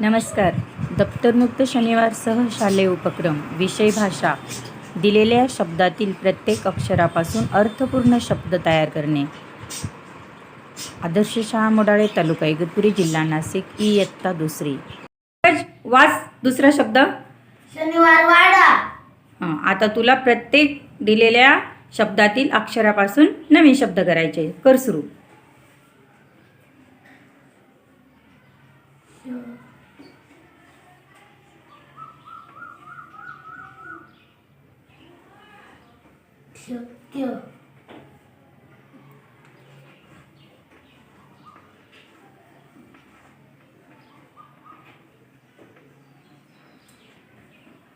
नमस्कार. दप्तरमुक्त शनिवारसह शालेय उपक्रम विषय भाषा दिलेल्या शब्दातील प्रत्येक अक्षरापासून अर्थपूर्ण शब्द तयार करणे. आदर्श शाळा मोडाळे तालुका इगतपुरी जिल्हा नाशिक ई इयत्ता दुसरी. वाच दुसरा शब्द. शनिवार वाडा. हां आता तुला प्रत्येक दिलेल्या शब्दातील अक्षरापासून नवीन शब्द करायचे. कर सुरू. शक्य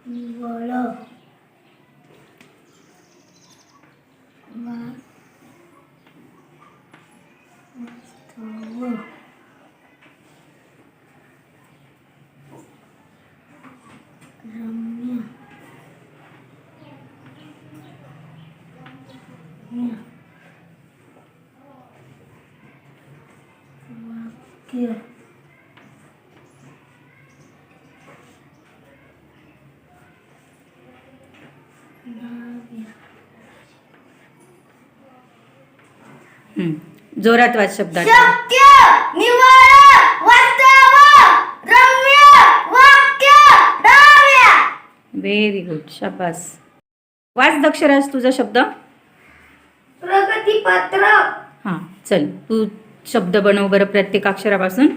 निवळ वा- वास्तव रम्य रम्य वाक्य. जोरात वाच शब्दात. शक्य निवळ वास्तव रम्य वाक्य डाव्या. व्हेरी गुड शाबास. वाच दक्षराज तुझा शब्द? प्रगतीपत्र. हां चल. तू शब्द बनव बरं प्रत्येक अक्षरापासून.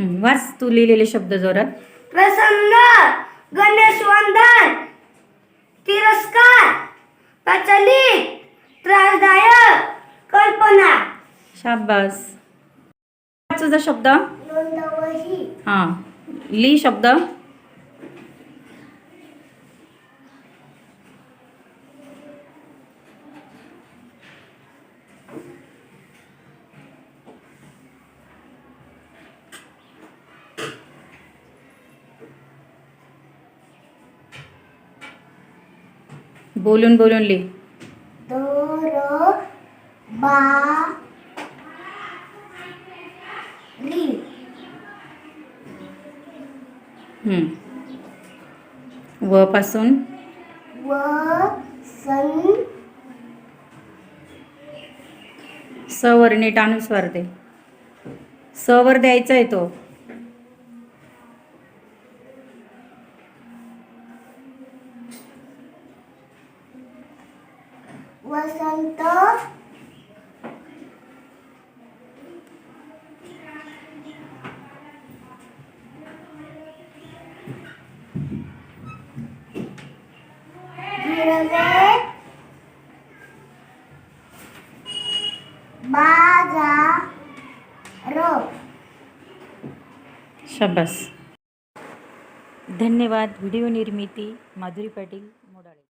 वाच तू लिहिलेले शब्द जोरात. प्रसन्न गणेश वंदन तिरस्कार प्रचलित त्रासदायक कल्पना. शाबास. तुझा शब्द. हां लिही शब्द. बोलून बोलून लिही. दोर बा री व पासून? व सन स नीट अनुस्वार दे. सवर द्यायचा आहे तो. वसंत. हिरवे शाबास धन्यवाद व्हिडिओ निर्मिती माधुरी पाटील.